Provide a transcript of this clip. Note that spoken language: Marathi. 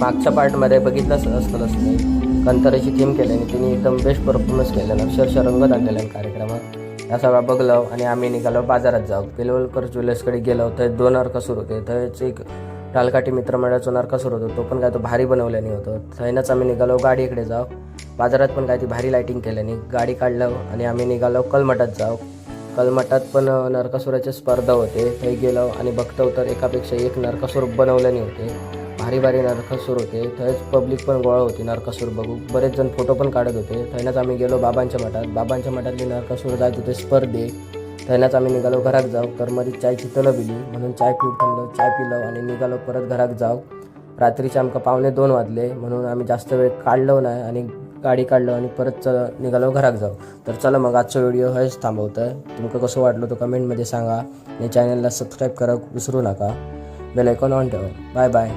मागच्या पार्टमध्ये बघितलंच असतं तुम्ही कंतराची थीम केल्याने तिने एकदम बेस्ट परफॉर्मन्स केलेला. अक्षरशः रंग आणलेला आहे कार्यक्रमात. या सगळा बघलो आणि आम्ही निघालो बाजारात जाऊ पिलवलकर ज्वेलर्सकडे गेलो तर दोन नरकासूर होते. थंयच एक टालकाठी मित्रमंडळाचा नरकासूर होतो. तो पण काय तो भारी बनवल्याने होतो. थैनाच आम्ही निघालो गाडीकडे जाऊ बाजारात पण काय ती भारी लाईटिंग केल्याने. गाडी काढलं आणि आम्ही निघालो कलमठात जाऊ कलमठात पण नरकासुराच्या स्पर्धा होते. थंय गेलो आणि बघतो तर एकापेक्षा एक नरकासूर बनवल्याने होते. भारी भारी नरकासूर होते. थंयच पब्लिक पण गोळा होती नरकासूर बघू बरेच जण फोटो पण काढत होते. थंयनंच आम्ही गेलो बाबांच्या मठात. बाबांच्या मठातली नरकासूर जात होते स्पर्धे. थंयनाच आम्ही निघालो घरात जाऊ. तर मध्ये चायची तलं पिली म्हणून चाय पिऊ थांबलो चाय पिलो आणि निघालो परत घरात जाऊ. रात्रीचे आमकां पावणे दोन वाजले. म्हणून आम्ही जास्त वेळ काढलो नाही आणि गाडी काढलो आणि परत चल निघालो घरात जाऊ. तर चला मग आजचा व्हिडिओ हेच थांबवतं तुमका कसं वाटलं तो कमेंटमध्ये सांगा. आणि चॅनलला सबस्क्राईब करा विसरू नका. बेल आयकॉन ऑन ठेवा. Bye bye